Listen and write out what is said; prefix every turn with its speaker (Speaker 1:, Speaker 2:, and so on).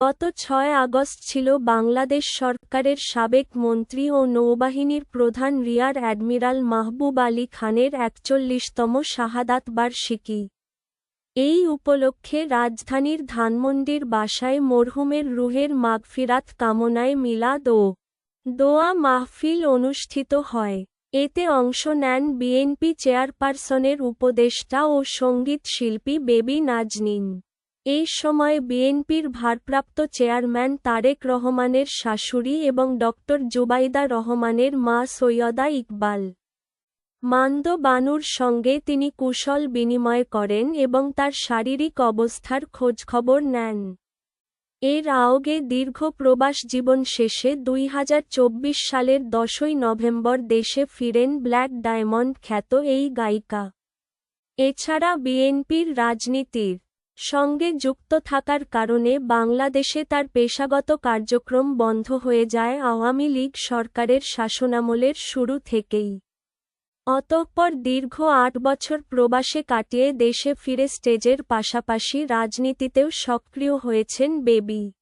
Speaker 1: গত ছয় আগস্ট ছিল বাংলাদেশ সরকারের সাবেক মন্ত্রী ও নৌবাহিনীর প্রধান রিয়ার অ্যাডমিরাল মাহবুব আলী খানের একচল্লিশতম শাহাদাত বার্ষিকী। এই উপলক্ষে রাজধানীর ধানমন্ডির বাসায় মরহুমের রুহের মাগফিরাত কামনায় মিলাদ ও দোয়া মাহফিল অনুষ্ঠিত হয়। এতে অংশ নেন বিএনপি চেয়ারপারসনের উপদেষ্টা ও সংগীত শিল্পী বেবি নাজনীন। এই সময় বিএনপির ভারপ্রাপ্ত চেয়ারম্যান তারেক রহমানের শাশুড়ি এবং ড জুবাইদা রহমানের মা সৈয়দা ইকবাল। মান্দ বানুর সঙ্গে তিনি কুশল বিনিময় করেন এবং তার শারীরিক অবস্থার খোঁজখবর নেন। এর আওগে দীর্ঘ প্রবাস জীবন শেষে দুই হাজার চব্বিশ সালের দশই নভেম্বর দেশে ফিরেন ব্ল্যাক ডায়মন্ড খ্যাত এই গায়িকা। এছাড়া বিএনপির রাজনীতির সঙ্গে যুক্ত থাকার কারণে বাংলাদেশে তার পেশাগত কার্যক্রম বন্ধ হয়ে যায় আওয়ামী লীগ সরকারের শাসনামলের শুরু থেকেই। অতঃপর দীর্ঘ আট বছর প্রবাসে কাটিয়ে দেশে ফিরে স্টেজের পাশাপাশি রাজনীতিতেও সক্রিয় হয়েছেন বেবি।